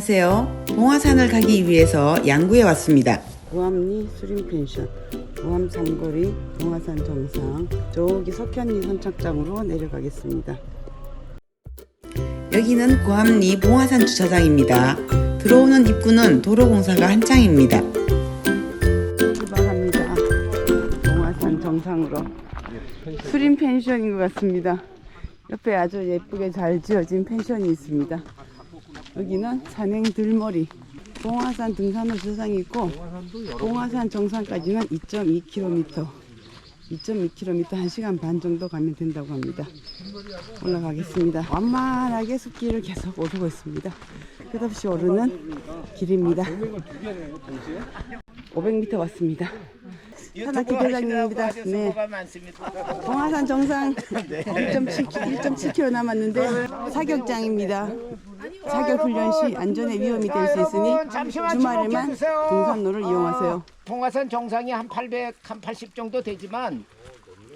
안녕하세요. 봉화산을 가기 위해서 양구에 왔습니다. 고암리 수림 펜션, 고암 삼거리, 동화산 정상, 저기 석현리 선착장으로 내려가겠습니다. 여기는 고암리 봉화산 주차장입니다. 들어오는 입구는 도로공사가 한창입니다. 출발합니다. 동화산 정상으로. 수림 펜션인 것 같습니다. 옆에 아주 예쁘게 잘 지어진 펜션이 있습니다. 여기는 산행 들머리. 봉화산 등산로 주차장이 있고 봉화산 정상까지는 2.2km 2.2km 1시간 반 정도 가면 된다고 합니다. 올라가겠습니다. 완만하게 숲길을 계속 오르고 있습니다. 끝없이 오르는 길입니다. 500m 왔습니다. 하나 기대장입니다. 네. 봉화산 정상 1.7km 남았는데 사격장입니다. 사격 훈련 시 안전에 위험이 될 수 있으니 주말에만 등산로를 이용하세요. 동화산 정상이 한 800, 한 80 정도 되지만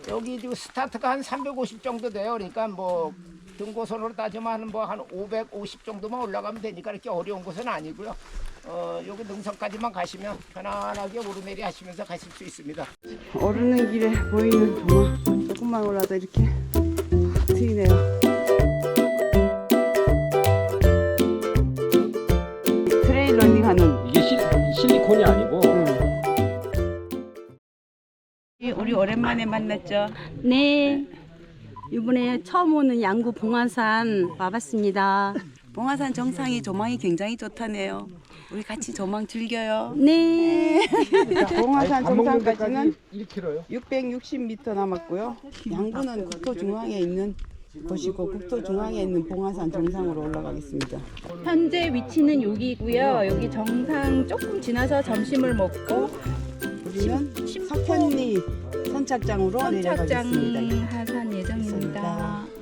여기 지금 스타트가 한 350 정도 돼요. 그러니까 뭐 등고선으로 따지면 뭐한 550 정도만 올라가면 되니까 이렇게 어려운 곳은 아니고요. 어, 여기 능선까지만 가시면 편안하게 오르내리 하시면서 가실 수 있습니다. 오르는 길에 보이는 동화 조금만 올라도 이렇게 확 트이네요. 트레일 러닝하는 이게 실, 실리콘이 아니고 우리 오랜만에 만났죠. 네. 이번에 처음 오는 양구 봉화산 와봤습니다. 봉화산 정상이 조망이 굉장히 좋다네요. 우리 같이 조망 즐겨요. 네. 봉화산 정상까지는 1kg요. 660m 남았고요. 양구는 국토 중앙에 있는 곳이고 국토 중앙에 있는 봉화산 정상으로 올라가겠습니다. 현재 위치는 여기고요. 여기 정상 조금 지나서 점심을 먹고 우리는 석현리 선착장으로 선착장 내려가겠습니다. 하산 예정입니다.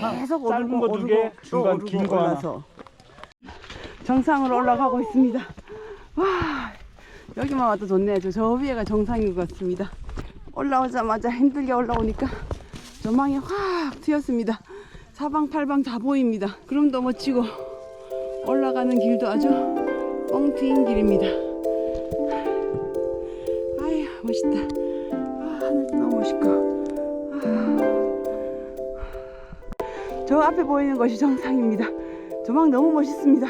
계속 짧은 오르고 거두 오르고 개, 또 중간 오르고 긴거 하나. 올라서 정상으로 올라가고 있습니다. 와 여기만 와도 좋네요. 저, 저 위에가 정상인 것 같습니다. 올라오자마자 힘들게 올라오니까 조망이 확 트였습니다. 사방팔방 다 보입니다. 구름도 멋지고 올라가는 길도 아주 뻥 트인 길입니다. 저 앞에 보이는 것이 정상입니다. 조망 너무 멋있습니다.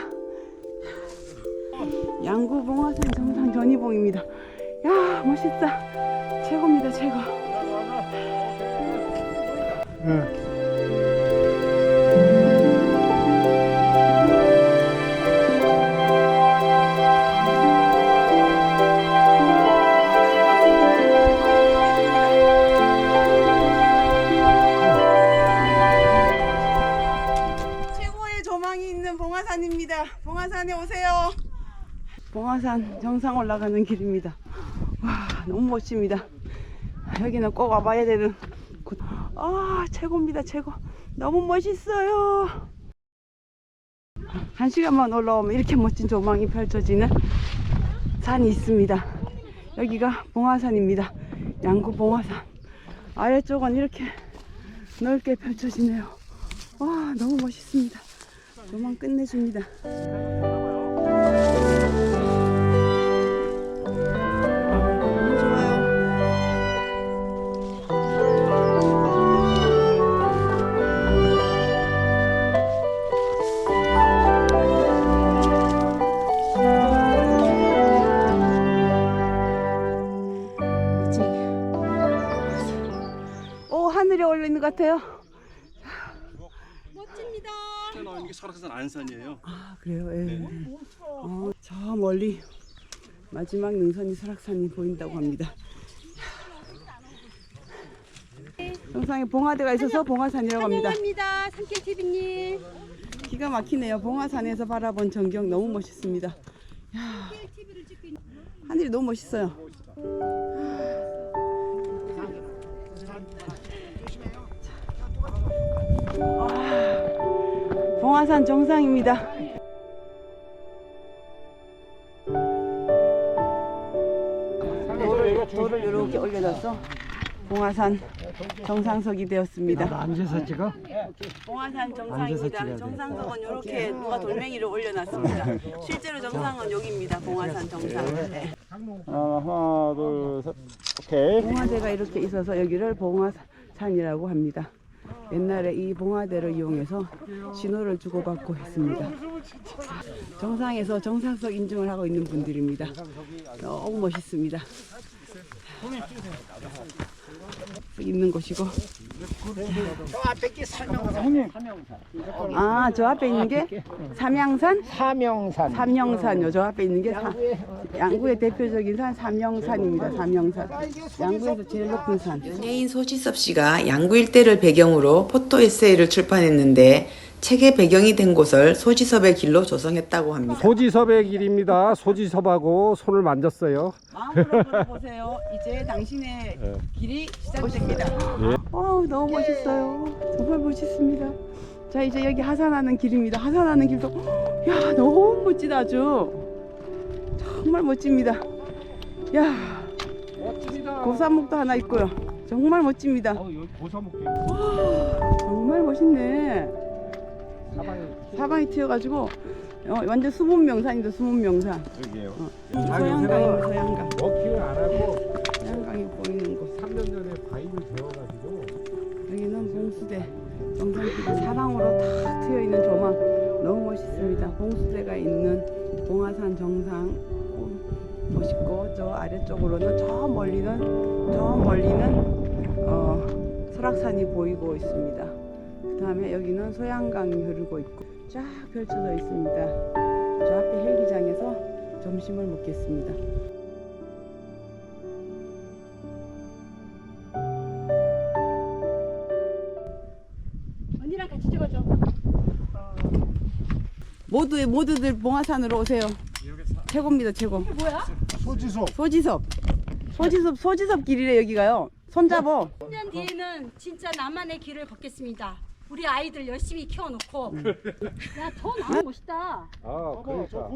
양구 봉화산 정상 전이봉입니다. 야 멋있다. 최고입니다 최고. 최 봉화산에 오세요. 봉화산 정상 올라가는 길입니다. 와, 너무 멋집니다. 여기는 꼭 와봐야 되는 곳. 아, 최고입니다, 최고. 너무 멋있어요. 한 시간만 올라오면 이렇게 멋진 조망이 펼쳐지는 산이 있습니다. 여기가 봉화산입니다. 양구 봉화산. 아래쪽은 이렇게 넓게 펼쳐지네요. 와 너무 멋있습니다. 조망 끝내줍니다. 것 같아요. 나오는 게 설악산 안산이에요. 아 그래요? 예. 어, 저 멀리 마지막 능선이 설악산이 보인다고 합니다. 정상에 봉화대가 있어서 봉화산이라고 합니다. 환영합니다. 삼길 TV님. 기가 막히네요. 봉화산에서 바라본 전경 너무 멋있습니다. 야, 하늘이 너무 멋있어요. 와, 봉화산 정상입니다. 돌을, 돌을 이렇게 올려놔서 봉화산 정상석이 되었습니다. 앉아서 찍어? 봉화산 정상입니다. 정상석은 이렇게 누가 돌멩이를 올려놨습니다. 실제로 정상은 여기입니다. 봉화산 정상. 네. 하나, 둘, 셋. 오케이. 봉화대가 이렇게 있어서 여기를 봉화산이라고 합니다. 옛날에 이 봉화대를 이용해서 신호를 주고받고 했습니다. 정상에서 정상석 인증을 하고 있는 분들입니다. 너무 멋있습니다. 있는 곳이고 저 앞에 게 삼명산. 아 저 앞에 있는 게 삼양산 사명산. 삼영산요 저 앞에 있는 게 사, 양구의 대표적인 산 삼영산입니다 삼영산 양구에서 제일 높은 산 연예인 소지섭 씨가 양구 일대를 배경으로 포토 에세이를 출판했는데 책의 배경이 된 곳을 소지섭의 길로 조성했다고 합니다. 소지섭의 길입니다. 소지섭하고 손을 만졌어요. 마음으로 걸어보세요 이제 당신의 길이 시작됩니다 어 너무 멋있어요. 정말 멋있습니다. 자 이제 여기 하산하는 길입니다. 하산하는 길도 야 너무 멋지다 아주. 정말 멋집니다. 야 고사목도 하나 있고요. 정말 멋집니다. 여기 고사목도 정말 멋있네. 사방이 튀어가지고 어, 완전 숨은 명산이다 숨은 명산. 여기에요. 서양강입니다 서양강 워킹을 안 하고 봉화산 정상 어, 멋있고 저 아래쪽으로는 저 멀리는 저 멀리는 어, 설악산이 보이고 있습니다. 그 다음에 여기는 소양강이 흐르고 있고 쫙 펼쳐져 있습니다. 저 앞에 헬기장에서 점심을 먹겠습니다. 언니랑 같이 찍어줘. 모두 모두들 봉화산으로 오세요. 최고입니다, 최고. 뭐야? 소지섭. 소지섭. 소지섭 소지섭 길이래 여기가요. 손잡어. 10년 뒤에는 진짜 나만의 길을 걷겠습니다. 우리 아이들 열심히 키워놓고. 야, 더 너무 멋있다. 아, 그러니까.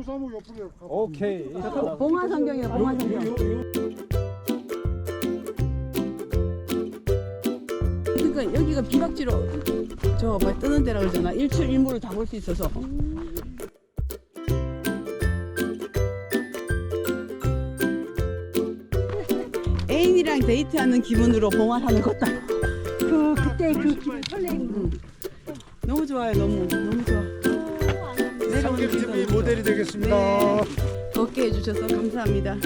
오케이. 봉화 성경이다 봉화 성경. 그러니까 여기가 비박지로 저뭐 뜨는 데라 그러잖아. 일출 일몰을 다볼 수 있어서. 애인이랑 데이트하는 기분으로 봉화산을 걷다. 그 그때 그 기분 설레임. 너무 좋아요, 너무 너무 좋아. 내려오는. 모델이 되겠습니다. 네. 걷게 해주셔서 감사합니다.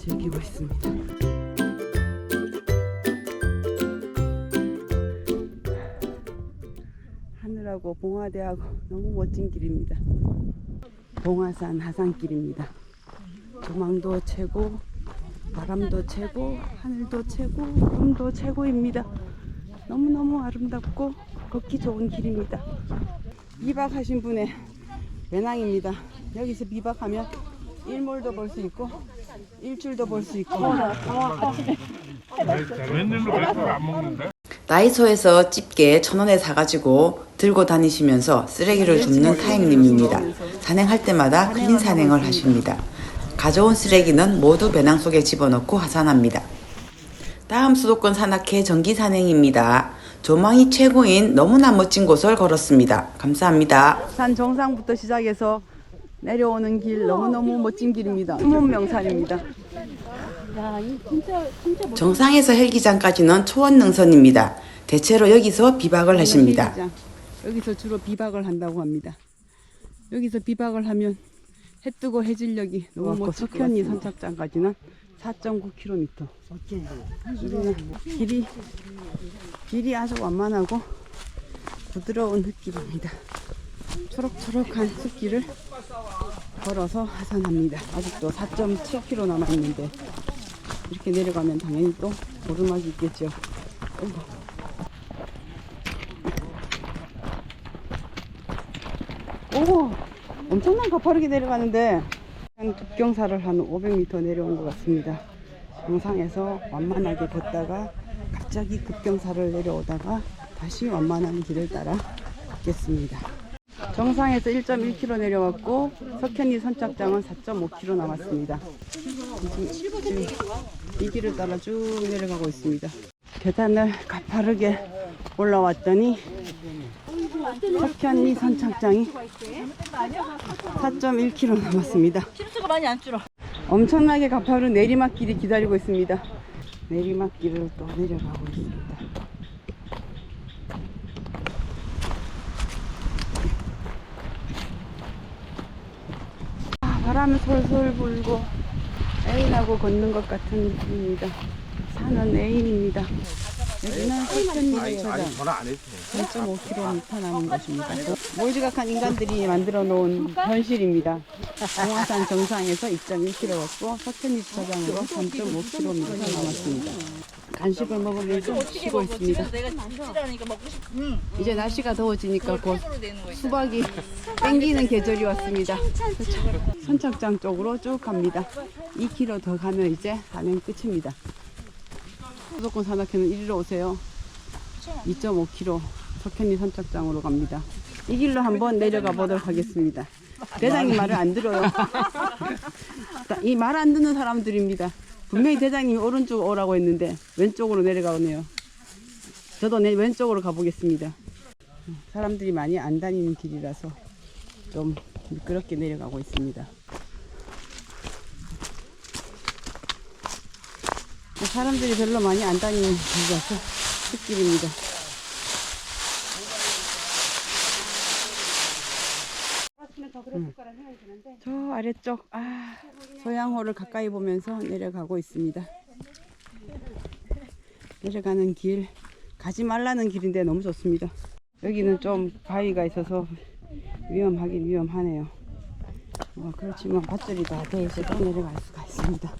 즐기고 있습니다. 하늘하고 봉화대하고 너무 멋진 길입니다. 봉화산 하산길입니다. 조망도 최고, 바람도 최고, 하늘도 최고, 구름도 최고입니다. 너무너무 아름답고 걷기 좋은 길입니다. 비박하신 분의 배낭입니다. 여기서 비박하면 일몰도 볼 수 있고 일출도 볼 수 있고 다이소에서 집게 천 원에 사가지고 들고 다니시면서 쓰레기를 줍는 타임님입니다. 산행할 때마다 클린 산행을 하십니다. 가져온 쓰레기는 모두 배낭 속에 집어넣고 하산합니다. 다음 수도권 산악회 정기 산행입니다. 조망이 최고인 너무나 멋진 곳을 걸었습니다. 감사합니다. 산 정상부터 시작해서 내려오는 길 너무너무 멋진 길입니다. 수문명산입니다. 정상에서 헬기장까지는 초원 능선입니다. 대체로 여기서 비박을 하십니다. 여기서 주로 비박을 한다고 합니다. 여기서 비박을 하면 해 뜨고 해질녘이 너무 멋지고 석현리 선착장까지는 4.9km. 우리는 길이 길이 아주 완만하고 부드러운 흙길입니다. 초록초록한 숲길을 걸어서 하산합니다. 아직도 4.7km 남아있는데 이렇게 내려가면 당연히 또 오르막이 있겠죠. 어이구. 오 엄청난 가파르게 내려가는데 급경사를 한 500m 내려온 것 같습니다 정상에서 완만하게 걷다가 갑자기 급경사를 내려오다가 다시 완만한 길을 따라 걷겠습니다 정상에서 1.1km 내려왔고 석현리 선착장은 4.5km 남았습니다. 지금, 지금 이 길을 따라 쭉 내려가고 있습니다. 계단을 가파르게 올라왔더니 석현리 선착장이 4.1km 남았습니다. 키로수가 많이 안 줄어. 엄청나게 가파른 내리막길이 기다리고 있습니다. 내리막길을 또 내려가고 있습니다. 바람이 솔솔 불고 애인하고 걷는 것 같은 느낌입니다. 산은 애인입니다. 여기는 주차장 1.5km 남은 곳입니다. 몰지각한 인간들이 만들어 놓은 현실입니다. 봉화산 정상에서 2.1km 걷고 석천리 주차장으로 3.5km 남았습니다. 간식을 먹으면서 쉬고 있습니다. 내가 찌라니까 먹고 싶어. 이제 날씨가 더워지니까 곧 거. 수박이 땡기는 계절이 왔습니다. 선착장 쪽으로 쭉 갑니다. 2km 더 가면 이제 산행 끝입니다. 수도권 산악회는 이리로 오세요. 2.5km 석현리 선착장으로 갑니다. 이 길로 한번 내려가 보도록 하겠습니다. 대장님 말을 안 들어요. 이 말 안 듣는 사람들입니다. 분명히 대장님이 오른쪽 오라고 했는데 왼쪽으로 내려가네요. 저도 내 왼쪽으로 가보겠습니다. 사람들이 많이 안 다니는 길이라서 좀 미끄럽게 내려가고 있습니다. 사람들이 별로 많이 안 다니는 길이라서 숲길입니다. 음. 저 아래쪽 아 소양호를 가까이 보면서 내려가고 있습니다. 내려가는 길 가지 말라는 길인데 너무 좋습니다. 여기는 좀 바위가 있어서 위험하긴 위험하네요. 어, 그렇지만 밧줄이 다돼 있어도 내려갈 수가 있습니다.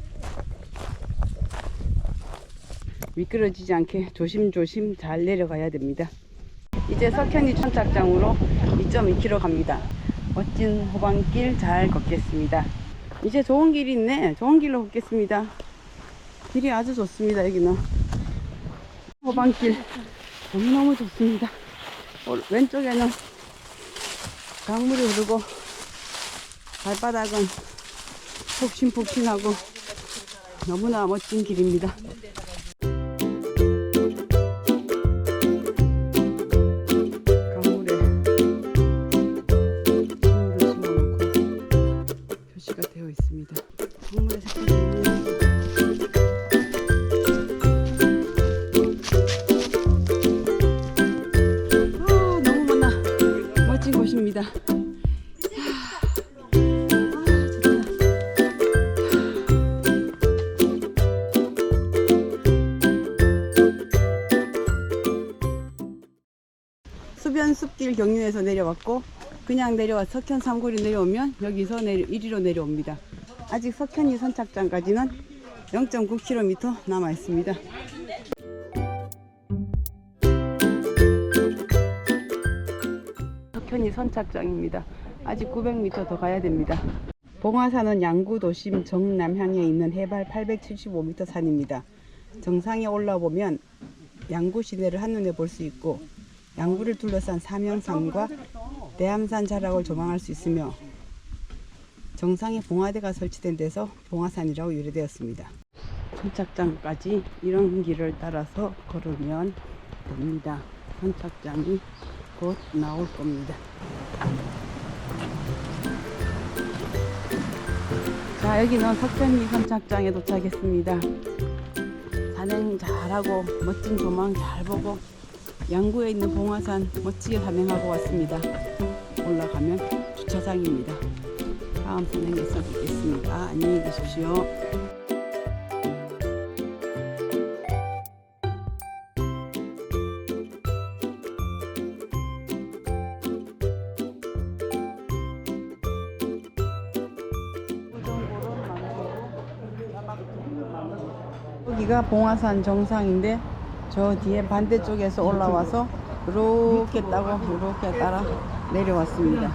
미끄러지지 않게 조심조심 잘 내려가야 됩니다. 이제 석현이 천착장으로 2.2km 갑니다. 멋진 호방길 잘 걷겠습니다. 이제 좋은 길이 있네. 좋은 길로 걷겠습니다. 길이 아주 좋습니다. 여기는 호방길 너무너무 좋습니다. 어, 왼쪽에는 강물이 흐르고 발바닥은 폭신폭신하고 너무나 멋진 길입니다. 경유에서 내려왔고 그냥 내려와 석현 삼거리 내려오면 여기서 내려, 이리로 내려옵니다. 아직 석현이 선착장까지는 0.9km 남아 있습니다. 석현이 선착장입니다. 아직 900m 더 가야 됩니다. 봉화산은 양구 도심 정남향에 있는 해발 875m 산입니다. 정상에 올라보면 양구 시내를 한눈에 볼 수 있고 양구를 둘러싼 사명산과 대암산 자락을 조망할 수 있으며 정상에 봉화대가 설치된 데서 봉화산이라고 유래되었습니다. 선착장까지 이런 길을 따라서 걸으면 됩니다. 선착장이 곧 나올 겁니다. 자, 여기는 석천리 선착장에 도착했습니다. 산행 잘하고 멋진 조망 잘 보고 양구에 있는 봉화산 멋지게 산행하고 왔습니다. 올라가면 주차장입니다. 다음 산행에서 뵙겠습니다. 안녕히 계십시오. 여기가 봉화산 정상인데 저 뒤에 반대쪽에서 올라와서 이렇게 따고 이렇게 따라 내려왔습니다.